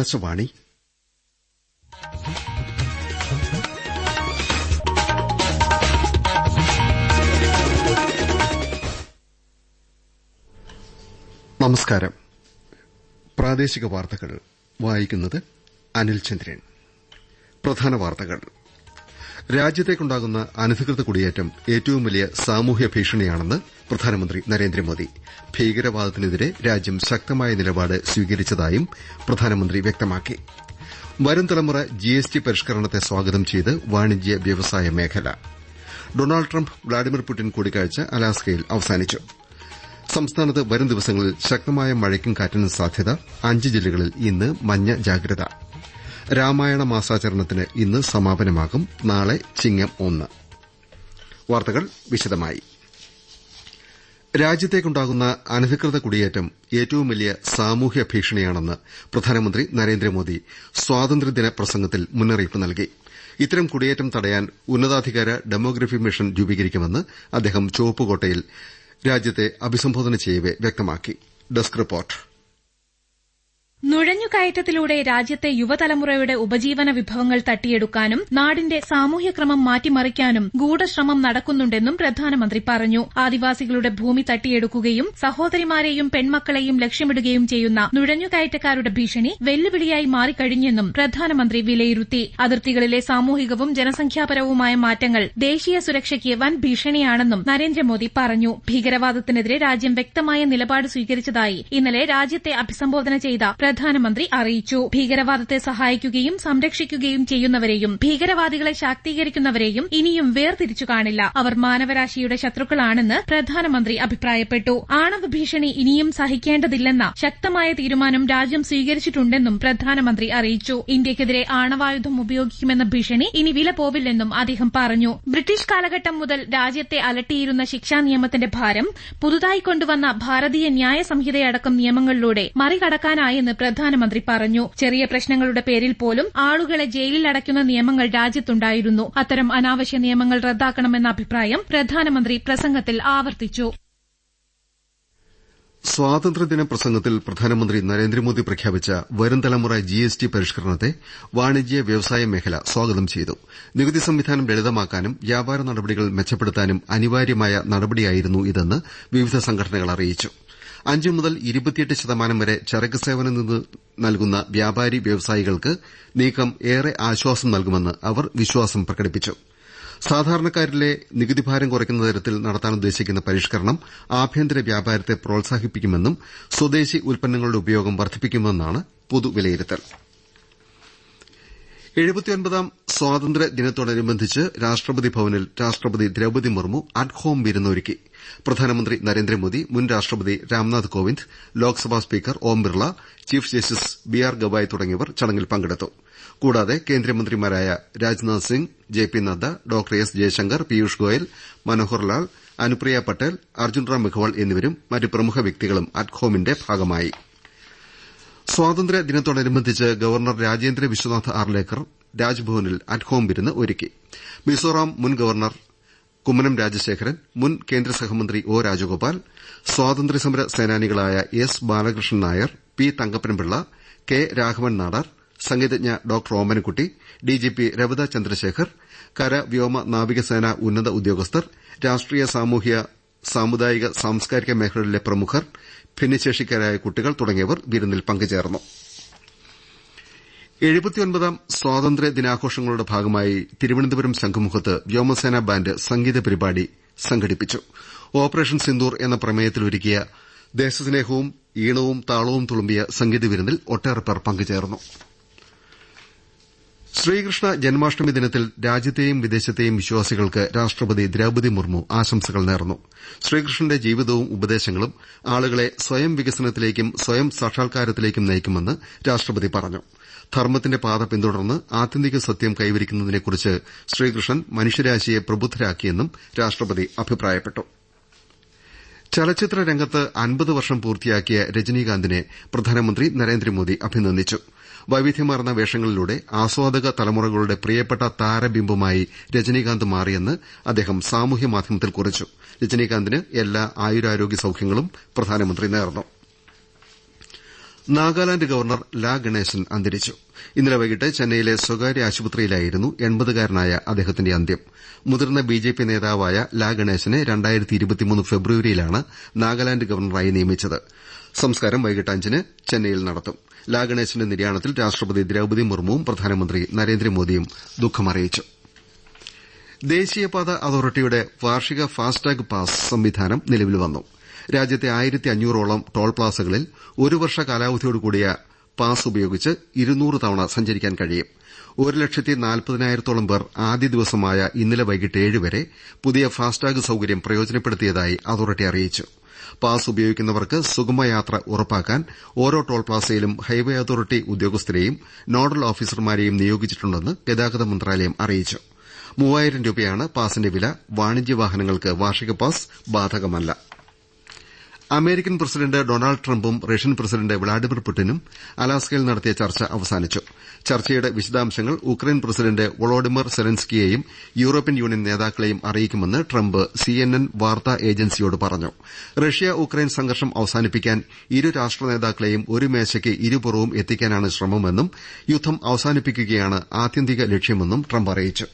ആകാശവാണി. നമസ്കാരം. പ്രാദേശിക വാർത്തകൾ വായിക്കുന്നത് അനിൽ ചന്ദ്രൻ പ്രധാന വാർത്തകൾ. രാജ്യത്തേക്കുണ്ടാകുന്ന അനധികൃത കുടിയേറ്റം ഏറ്റവും വലിയ സാമൂഹ്യ ഭീഷണിയാണെന്ന് പ്രധാനമന്ത്രി നരേന്ദ്രമോദി. ഭീകരവാദത്തിനെതിരെ രാജ്യം ശക്തമായ നിലപാട് സ്വീകരിച്ചതായും പ്രധാനമന്ത്രി വ്യക്തമാക്കി. വരും തലമുറ ജിഎസ്ടി പരിഷ്കരണത്തെ സ്വാഗതം ചെയ്ത് വാണിജ്യ വ്യവസായ മേഖല. ഡൊണാൾഡ് ട്രംപ് വ്ളാഡിമിർ പുടിൻ കൂടിക്കാഴ്ച അലാസ്കയിൽ അവസാനിച്ചു. സംസ്ഥാനത്ത് വരും ദിവസങ്ങളിൽ ശക്തമായ മഴയ്ക്കും കാറ്റിനും സാധ്യത അഞ്ച് ജില്ലകളിൽ ഇന്ന് മഞ്ഞ ജാഗ്രത. രാമായണ മാസാചരണത്തിന് ഇന്ന് സമാപനമാകും. നാളെ ചിങ്ങം ഒന്ന്. വാർത്തകൾ വിശദമായി. രാജ്യത്തേക്കുണ്ടാകുന്ന അനധികൃത കുടിയേറ്റം ഏറ്റവും വലിയ സാമൂഹ്യ ഭീഷണിയാണെന്ന് പ്രധാനമന്ത്രി നരേന്ദ്രമോദി സ്വാതന്ത്ര്യദിന പ്രസംഗത്തിൽ മുന്നറിയിപ്പ് നൽകി. ഇത്തരം കുടിയേറ്റം തടയാൻ ഉന്നതാധികാര ഡെമോഗ്രഫി മിഷൻ രൂപീകരിക്കുമെന്ന് അദ്ദേഹം ചുവപ്പുകോട്ടയിൽ രാജ്യത്തെ അഭിസംബോധന ചെയ്യവെ വ്യക്തമാക്കി. Desk report. നുഴഞ്ഞുകയറ്റത്തിലൂടെ രാജ്യത്തെ യുവതലമുറയുടെ ഉപജീവന വിഭവങ്ങൾ തട്ടിയെടുക്കാനും നാടിന്റെ സാമൂഹ്യക്രമം മാറ്റിമറിക്കാനും ഗൂഢശ്രമം നടക്കുന്നുണ്ടെന്നും പ്രധാനമന്ത്രി പറഞ്ഞു. ആദിവാസികളുടെ ഭൂമി തട്ടിയെടുക്കുകയും സഹോദരിമാരെയും പെൺമക്കളെയും ലക്ഷ്യമിടുകയും ചെയ്യുന്ന നുഴഞ്ഞുകയറ്റക്കാരുടെ ഭീഷണി വെല്ലുവിളിയായി മാറിക്കഴിഞ്ഞെന്നും പ്രധാനമന്ത്രി വിലയിരുത്തി. അതിർത്തികളിലെ സാമൂഹികവും ജനസംഖ്യാപരവുമായ മാറ്റങ്ങൾ ദേശീയ സുരക്ഷയ്ക്ക് വൻ ഭീഷണിയാണെന്നും നരേന്ദ്രമോദി പറഞ്ഞു. ഭീകരവാദത്തിനെതിരെ രാജ്യം വ്യക്തമായ നിലപാട് സ്വീകരിച്ചതായി ഇന്നലെ രാജ്യത്തെ അഭിസംബോധന ചെയ്ത പ്രധാനമന്ത്രി അറിയിച്ചു. ഭീകരവാദത്തെ സഹായിക്കുകയും സംരക്ഷിക്കുകയും ചെയ്യുന്നവരെയും ഭീകരവാദികളെ ശാക്തീകരിക്കുന്നവരെയും ഇനിയും വേർതിരിച്ചു കാണില്ല. അവർ മാനവരാശിയുടെ ശത്രുക്കളാണെന്ന് പ്രധാനമന്ത്രി അഭിപ്രായപ്പെട്ടു. ആണവ ഭീഷണി ഇനിയും സഹിക്കേണ്ടതില്ലെന്ന ശക്തമായ തീരുമാനം രാജ്യം സ്വീകരിച്ചിട്ടുണ്ടെന്നും പ്രധാനമന്ത്രി അറിയിച്ചു. ഇന്ത്യക്കെതിരെ ആണവായുധം ഉപയോഗിക്കുമെന്ന ഭീഷണി ഇനി വില പോവില്ലെന്നും അദ്ദേഹം പറഞ്ഞു. ബ്രിട്ടീഷ് കാലഘട്ടം മുതൽ രാജ്യത്തെ അലട്ടിയിരുന്ന ശിക്ഷാ നിയമത്തിന്റെ ഭാരം പുതുതായി കൊണ്ടുവന്ന ഭാരതീയ ന്യായ സംഹിതയടക്കം നിയമങ്ങളിലൂടെ മറികടക്കാനായെന്ന് പ്രധാനമന്ത്രി പറഞ്ഞു. ചെറിയ പ്രശ്നങ്ങളുടെ പേരിൽ പോലും ആളുകളെ ജയിലിൽ അടയ്ക്കുന്ന നിയമങ്ങൾ രാജ്യത്തുണ്ടായിരുന്നു. അത്തരം അനാവശ്യ നിയമങ്ങൾ റദ്ദാക്കണമെന്ന അഭിപ്രായം പ്രധാനമന്ത്രി പ്രസംഗത്തിൽ ആവർത്തിച്ചു. സ്വാതന്ത്ര്യദിന പ്രസംഗത്തിൽ പ്രധാനമന്ത്രി നരേന്ദ്രമോദി പ്രഖ്യാപിച്ച വരും തലമുറ ജിഎസ്ടി പരിഷ്കരണത്തെ വാണിജ്യ വ്യവസായ മേഖല സ്വാഗതം ചെയ്തു. നികുതി സംവിധാനം ലളിതമാക്കാനും വ്യാപാര നടപടികൾ മെച്ചപ്പെടുത്താനും അനിവാര്യമായ നടപടിയായിരുന്നു ഇതെന്ന് വിവിധ സംഘടനകൾ അറിയിച്ചു. അഞ്ച് മുതൽ ഇരുപത്തിയെട്ട് ശതമാനം വരെ ചരക്ക് സേവന നിന്ന് നൽകുന്ന വ്യാപാരി വ്യവസായികൾക്ക് നീക്കം ഏറെ ആശ്വാസം നൽകുമെന്ന് അവർ വിശ്വാസം പ്രകടിപ്പിച്ചു. സാധാരണക്കാരിലെ നികുതിഭാരം കുറയ്ക്കുന്ന തരത്തിൽ നടത്താനുദ്ദേശിക്കുന്ന പരിഷ്കരണം ആഭ്യന്തര വ്യാപാരത്തെ പ്രോത്സാഹിപ്പിക്കുമെന്നും സ്വദേശി ഉൽപ്പന്നങ്ങളുടെ ഉപയോഗം വർദ്ധിപ്പിക്കുമെന്നാണ് പൊതുവിലയിരുത്തൽ. എഴുപത്തിയൊൻപതാം സ്വാതന്ത്ര്യ ദിനത്തോടനുബന്ധിച്ച് രാഷ്ട്രപതി ഭവനിൽ രാഷ്ട്രപതി ദ്രൌപതി മുർമു അറ്റ് ഹോം വിരുന്നൊരുക്കി. പ്രധാനമന്ത്രി നരേന്ദ്രമോദി മുൻ രാഷ്ട്രപതി Ram Nath Kovind Lok Sabha speaker Om Birla chief justice B R Gavai തുടങ്ങിയവർ ചടങ്ങിൽ പങ്കെടുത്തു. കൂടാതെ കേന്ദ്രമന്ത്രിമാരായ Rajnath Singh J P Nadda doctor S Jaishankar Piyush Goyal Manohar Lal Anupriya Patel Arjun Ram Meghwal എന്നിവരും മറ്റ് പ്രമുഖ വ്യക്തികളും അറ്റ് ഹോമിന്റെ സ്വാതന്ത്ര്യ ദിനത്തോടനുബന്ധിച്ച് ഗവർണർ രാജേന്ദ്ര വിശ്വനാഥ് ആർലേക്കർ രാജ്ഭവനിൽ അറ്റ്ഹോം വിരുന്ന് ഒരുക്കി. മിസോറാം മുൻ ഗവർണർ കുമ്മനം രാജശേഖരൻ മുൻ കേന്ദ്ര സഹമന്ത്രി ഒ രാജഗോപാൽ സ്വാതന്ത്ര്യസമര സേനാനികളായ S Balakrishnan Nair P Thankappan Pillai K Raghavan Nadar സംഗീതജ്ഞ doctor Omanakutty DGP Ravada Chandrasekhar കര വ്യോമ നാവികസേന ഉന്നത ഉദ്യോഗസ്ഥർ രാഷ്ട്രീയ സാമൂഹ്യ സാമുദായിക സാംസ്കാരിക മേഖലകളിലെ പ്രമുഖർ ഭിന്നശേഷിക്കാരായ കുട്ടികൾ തുടങ്ങിയവർ വിരുന്നിൽ പങ്കുചേർന്നു. സ്വാതന്ത്ര്യ ദിനാഘോഷങ്ങളുടെ ഭാഗമായി തിരുവനന്തപുരം ശംഖുമുഖത്ത് വ്യോമസേനാ ബാൻഡ് സംഗീത പരിപാടി സംഘടിപ്പിച്ചു. ഓപ്പറേഷൻ സിന്ദൂർ എന്ന പ്രമേയത്തിൽ ഒരുക്കിയ ദേശസ്നേഹവും ഈണവും താളവും തുളുമ്പിയ സംഗീത വിരുന്നിൽ ഒട്ടേറെ പേർ പങ്കുചേർന്നു. ശ്രീകൃഷ്ണ ജന്മാഷ്ടമി ദിനത്തിൽ രാജ്യത്തെയും വിദേശത്തെയും വിശ്വാസികൾക്ക് രാഷ്ട്രപതി ദ്രൌപതി മുർമു ആശംസകൾ നേർന്നു. ശ്രീകൃഷ്ണന്റെ ജീവിതവും ഉപദേശങ്ങളും ആളുകളെ സ്വയം വികസനത്തിലേക്കും സ്വയം സാക്ഷാത്കാരത്തിലേക്കും നയിക്കുമെന്ന് രാഷ്ട്രപതി പറഞ്ഞു. ധർമ്മത്തിന്റെ പാത പിന്തുടർന്ന് ആത്യന്തിക സത്യം കൈവരിക്കുന്നതിനെക്കുറിച്ച് ശ്രീകൃഷ്ണൻ മനുഷ്യരാശിയെ പ്രബുദ്ധരാക്കിയെന്നും രാഷ്ട്രപതി അഭിപ്രായപ്പെട്ടു. ചലച്ചിത്ര രംഗത്ത് അൻപത് വർഷം പൂർത്തിയാക്കിയ രജനീകാന്തിനെ പ്രധാനമന്ത്രി നരേന്ദ്രമോദി അഭിനന്ദിച്ചു. വൈവിധ്യമാർന്ന വേഷങ്ങളിലൂടെ ആസ്വാദക തലമുറകളുടെ പ്രിയപ്പെട്ട താരബിംബമായി രജനീകാന്ത് മാറിയെന്ന് അദ്ദേഹം സാമൂഹ്യ മാധ്യമത്തിൽ കുറിച്ചു. രജനീകാന്തിന് എല്ലാ ആയുരാരോഗ്യ സൌഖ്യങ്ങളും പ്രധാനമന്ത്രി നേർന്നു. നാഗാലാന്റ് ഗവർണർ ലാ ഗണേശൻ അന്തരിച്ചു. ഇന്നലെ വൈകിട്ട് ചെന്നൈയിലെ സ്വകാര്യ ആശുപത്രിയിലായിരുന്നു എൺപതുകാരനായ അദ്ദേഹത്തിന്റെ അന്ത്യം. മുതിർന്ന ബിജെപി നേതാവായ ലാ ഗണേശനെ ഫെബ്രുവരിയിലാണ് നാഗാലാന്റ് ഗവർണറായി നിയമിച്ചത്. സംസ്കാരം വൈകിട്ട് അഞ്ചിന് ചെന്നൈയിൽ നടത്തും. ലാ ഗണേശന്റെ നിര്യാണത്തിൽ രാഷ്ട്രപതി ദ്രൌപദി മുർമുവും പ്രധാനമന്ത്രി നരേന്ദ്രമോദിയും ദുഃഖമറിയിച്ചു. ദേശീയപാത അതോറിറ്റിയുടെ വാർഷിക ഫാസ്ടാഗ് പാസ് സംവിധാനം നിലവിൽ വന്നു. രാജ്യത്തെ ആയിരത്തി അഞ്ഞൂറോളം ടോൾ പ്ലാസകളിൽ ഒരു വർഷ കാലാവധിയോടുകൂടിയ പാസ് ഉപയോഗിച്ച് ഇരുന്നൂറ് തവണ സഞ്ചരിക്കാൻ കഴിയും. ഒരു ലക്ഷത്തി നാൽപ്പതിനായിരത്തോളം പേർ ആദ്യ ദിവസമായ ഇന്നലെ വൈകിട്ട് ഏഴുവരെ പുതിയ ഫാസ്ടാഗ് സൌകര്യം പ്രയോജനപ്പെടുത്തിയതായി അതോറിറ്റി അറിയിച്ചു. പാസ് ഉപയോഗിക്കുന്നവർക്ക് സുഗമയാത്ര ഉറപ്പാക്കാൻ ഓരോ ടോൾ പ്ലാസയിലും ഹൈവേ അതോറിറ്റി ഉദ്യോഗസ്ഥരെയും നോഡൽ ഓഫീസർമാരെയും നിയോഗിച്ചിട്ടുണ്ടെന്ന് ഗതാഗത മന്ത്രാലയം അറിയിച്ചു. മൂവായിരം രൂപയാണ് പാസിന്റെ വില. വാണിജ്യ വാഹനങ്ങൾക്ക് വാർഷിക പാസ് ബാധകമല്ല. അമേരിക്കൻ പ്രസിഡന്റ് ഡൊണാൾഡ് ട്രംപും റഷ്യൻ പ്രസിഡന്റ് വ്ളാഡിമിർ പുടിനും അലാസ്കയിൽ നടത്തിയ ചർച്ച അവസാനിച്ചു. ചർച്ചയുടെ വിശദാംശങ്ങൾ ഉക്രൈൻ പ്രസിഡന്റ് വൊളോഡിമിർ സെലൻസ്കിയെയും യൂറോപ്യൻ യൂണിയൻ നേതാക്കളെയും അറിയിക്കുമെന്ന് ട്രംപ് സിഎൻഎൻ വാർത്താ ഏജൻസിയോട് പറഞ്ഞു. റഷ്യ ഉക്രൈൻ സംഘർഷം അവസാനിപ്പിക്കാൻ ഇരു രാഷ്ട്ര നേതാക്കളെയും ഒരു മേശയ്ക്ക് ഇരുപുറവും എത്തിക്കാനാണ് ശ്രമമെന്നും യുദ്ധം അവസാനിപ്പിക്കുകയാണ് ആത്യന്തിക ലക്ഷ്യമെന്നും ട്രംപ് അറിയിച്ചു.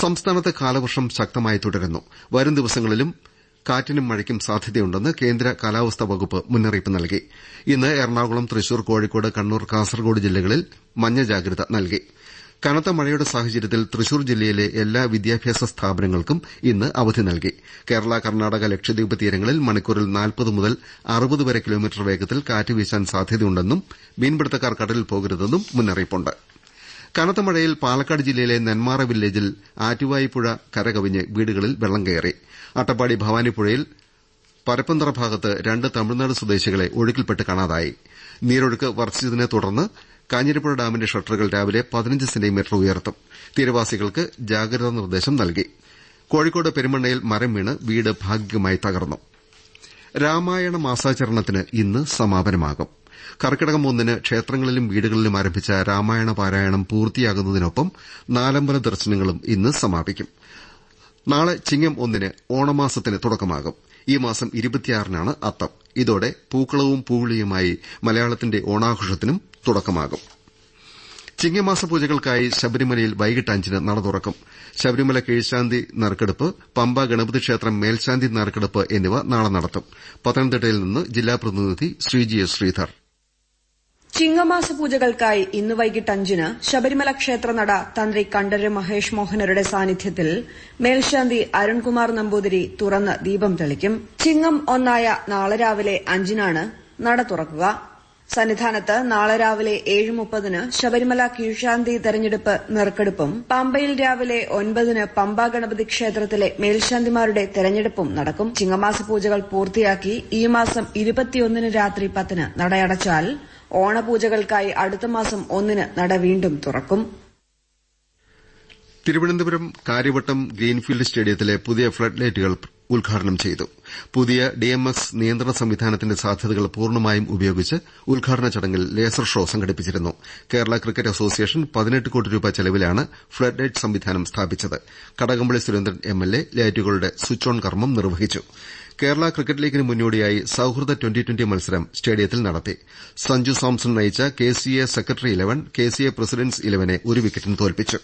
സംസ്ഥാനത്ത് കാലവർഷം ശക്തമായി തുടരുന്നു. വരും ദിവസങ്ങളിലും കാറ്റിനും മഴയ്ക്കും സാധ്യതയുണ്ടെന്ന് കേന്ദ്ര കാലാവസ്ഥാ വകുപ്പ് മുന്നറിയിപ്പ് നൽകി. ഇന്ന് എറണാകുളം തൃശൂർ കോഴിക്കോട് കണ്ണൂർ കാസർകോട് ജില്ലകളിൽ മഞ്ഞ ജാഗ്രത നൽകി. കനത്ത മഴയുടെ സാഹചര്യത്തിൽ തൃശൂർ ജില്ലയിലെ എല്ലാ വിദ്യാഭ്യാസ സ്ഥാപനങ്ങൾക്കും ഇന്ന് അവധി നൽകി. കേരള കർണാടക ലക്ഷദ്വീപ് തീരങ്ങളിൽ മണിക്കൂറിൽ നാൽപ്പത് മുതൽ അറുപത് വരെ കിലോമീറ്റർ വേഗത്തിൽ കാറ്റ് വീശാൻ സാധ്യതയുണ്ടെന്നും മീൻപിടുത്തക്കാർ കടലിൽ പോകരുതെന്നും മുന്നറിയിപ്പുണ്ട്. കനത്ത മഴയിൽ പാലക്കാട് ജില്ലയിലെ നെന്മാറ വില്ലേജിൽ ആറ്റുവായിപ്പുഴ കരകവിഞ്ഞ് വീടുകളിൽ വെള്ളം കയറി. അട്ടപ്പാടി ഭവാനിപ്പുഴയിൽ പരപ്പന്തറ ഭാഗത്ത് രണ്ട് തമിഴ്നാട് സ്വദേശികളെ ഒഴുക്കിൽപ്പെട്ട് കാണാതായി. നീരൊഴുക്ക് വർദ്ധിച്ചതിനെ തുടർന്ന് കാഞ്ഞിരപ്പുഴ ഡാമിന്റെ ഷട്ടറുകൾ രാവിലെ പതിനഞ്ച് സെന്റിമീറ്റർ ഉയർത്തും. തീരവാസികൾക്ക് ജാഗ്രതാ നിർദ്ദേശം നൽകി. കോഴിക്കോട് പെരുമണ്ണയിൽ മരം വീണ് വീട് ഭാഗികമായി തകർന്നു. രാമായണ മാസാചരണത്തിന് ഇന്ന് സമാപനമാകും. കർക്കിടകം ഒന്നിന് ക്ഷേത്രങ്ങളിലും വീടുകളിലും ആരംഭിച്ച രാമായണ പാരായണം പൂർത്തിയാകുന്നതിനൊപ്പം നാലമ്പല ദർശനങ്ങളും ഇന്ന് സമാപിക്കും. നാളെ ചിങ്ങം ഒന്നിന് ഓണമാസത്തിന് തുടക്കമാകും. ഈ മാസം ഇരുപത്തിയാറിനാണ് അത്തം. ഇതോടെ പൂക്കളവും പൂവിളിയുമായി മലയാളത്തിന്റെ ഓണാഘോഷത്തിനും തുടക്കമാകും. ചിങ്ങമാസ പൂജകൾക്കായി ശബരിമലയിൽ വൈകിട്ട് അഞ്ചിന് നട തുറക്കും. ശബരിമല കീഴ്ശാന്തി നറുക്കെടുപ്പ് പമ്പ ഗണപതി ക്ഷേത്രം മേൽശാന്തി നറുക്കെടുപ്പ് എന്നിവ നാളെ നടത്തും. പത്തനംതിട്ടയിൽ നിന്ന് ജില്ലാ പ്രതിനിധി ശ്രീജി എസ് ശ്രീധർ. ചിങ്ങമാസ പൂജകൾക്കായി ഇന്ന് വൈകിട്ട് അഞ്ചിന് ശബരിമല ക്ഷേത്രനട തന്ത്രി കണ്ഠര് മഹേഷ് മോഹനരുടെ സാന്നിധ്യത്തിൽ മേൽശാന്തി അരുൺകുമാർ നമ്പൂതിരി തുറന്ന് ദീപം തെളിക്കും. ചിങ്ങം ഒന്നായ നാളെ രാവിലെ അഞ്ചിനാണ് നട തുറക്കുക. സന്നിധാനത്ത് നാളെ രാവിലെ ഏഴ് മുപ്പതിന് ശബരിമല കീഴ്ശാന്തി തെരഞ്ഞെടുപ്പ് നറുക്കെടുപ്പും പമ്പയിൽ രാവിലെ ഒൻപതിന് പമ്പ ഗണപതി ക്ഷേത്രത്തിലെ മേൽശാന്തിമാരുടെ തെരഞ്ഞെടുപ്പും നടക്കും. ചിങ്ങമാസ പൂജകൾ പൂർത്തിയാക്കി ഈ മാസം ഇരുപത്തിയൊന്നിന് രാത്രി പത്തിന് നടയടച്ചാൽ ഓണപൂജകൾക്കായി അടുത്ത മാസം ഒന്നിന് നട വീണ്ടും തുറക്കും. തിരുവനന്തപുരം കാര്യവട്ടം ഗ്രീൻഫീൽഡ് സ്റ്റേഡിയത്തിലെ പുതിയ ഫ്ളഡ് ലൈറ്റുകൾ ഉദ്ഘാടനം ചെയ്തു. പുതിയ ഡിഎംഎക്സ് നിയന്ത്രണ സംവിധാനത്തിന്റെ സാധ്യതകൾ പൂർണമായും ഉപയോഗിച്ച് ഉദ്ഘാടന ചടങ്ങിൽ ലേസർ ഷോ സംഘടിപ്പിച്ചിരുന്നു. കേരള ക്രിക്കറ്റ് അസോസിയേഷൻ പതിനെട്ട് കോടി രൂപ ചെലവിലാണ് ഫ്ളഡ് ലൈറ്റ് സംവിധാനം സ്ഥാപിച്ചത്. കടകംപള്ളി സുരേന്ദ്രൻ എംഎൽഎ ലൈറ്റുകളുടെ സ്വിച്ച് ഓൺ കർമ്മം നിർവഹിച്ചു. കേരള ക്രിക്കറ്റ് ലീഗിന് മുന്നോടിയായി സൌഹൃദ ട്വന്റി ട്വന്റി മത്സരം സ്റ്റേഡിയത്തിൽ നടത്തി. സഞ്ജു സാംസൺ നയിച്ച KCA secretary eleven KCA president's ഇലവനെ ഒരു വിക്കറ്റിന് തോൽപ്പിച്ചു.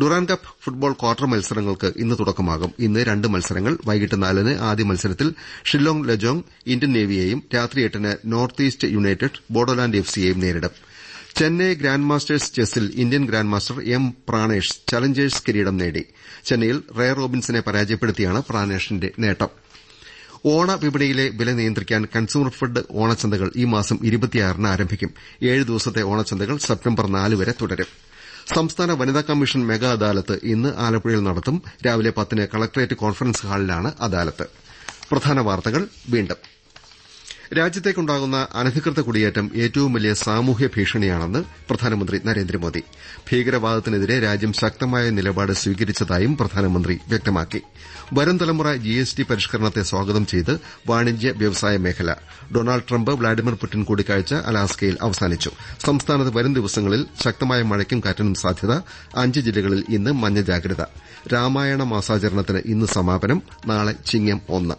ഡുറാൻ കപ്പ് ഫുട്ബോൾ ക്വാർട്ടർ മത്സരങ്ങൾക്ക് ഇന്ന് തുടക്കമാകും. ഇന്ന് രണ്ട് മത്സരങ്ങൾ. വൈകിട്ട് നാലിന് ആദ്യ മത്സരത്തിൽ ഷില്ലോങ് ലജോങ് ഇന്ത്യൻ നേവിയെയും രാത്രി എട്ടിന് north east united Bodoland F സിയെയും നേരിടും. Chennai grand masters ചെസ്സിൽ Indian grand master M Pranesh challengers കിരീടം നേടി. ചെന്നൈയിൽ റേ റോബിൻസിനെ പരാജയപ്പെടുത്തിയാണ് പ്രാണേഷിന്റെ നേട്ടം. ഓണവിപണിയിലെ വില നിയന്ത്രിക്കാൻ കൺസ്യൂമർ ഫെഡ് ഓണച്ചന്തകൾ ഈ മാസം ന് ആരംഭിക്കും. ഏഴ് ദിവസത്തെ ഓണച്ചന്തകൾ സെപ്റ്റംബർ നാല് വരെ തുടരും. സംസ്ഥാന വനിതാ കമ്മീഷൻ മെഗാ അദാലത്ത് ഇന്ന് ആലപ്പുഴയിൽ നടത്തും. രാവിലെ പത്തിന് കളക്ടറേറ്റ് കോൺഫറൻസ് ഹാളിലാണ് അദാലത്ത്. രാജ്യത്തേക്കുണ്ടാകുന്ന അനധികൃത കുടിയേറ്റം ഏറ്റവും വലിയ സാമൂഹ്യ ഭീഷണിയാണെന്ന് പ്രധാനമന്ത്രി നരേന്ദ്രമോദി. ഭീകരവാദത്തിനെതിരെ രാജ്യം ശക്തമായ നിലപാട് സ്വീകരിച്ചതായും പ്രധാനമന്ത്രി വ്യക്തമാക്കി. വരും തലമുറ ജിഎസ്ടി പരിഷ്കരണത്തെ സ്വാഗതം ചെയ്ത് വാണിജ്യ വ്യവസായ മേഖല. ഡൊണാൾഡ് ട്രംപ് വ്ളാഡിമിർ പുടിൻ കൂടിക്കാഴ്ച അലാസ്കയിൽ അവസാനിച്ചു. സംസ്ഥാനത്ത് വരും ദിവസങ്ങളിൽ ശക്തമായ മഴയ്ക്കും കാറ്റിനും സാധ്യത അഞ്ച് ജില്ലകളിൽ ഇന്ന് മഞ്ഞ ജാഗ്രത. രാമായണ മാസാചരണത്തിന് ഇന്ന് സമാപനം നാളെ ചിങ്ങം ഒന്ന്.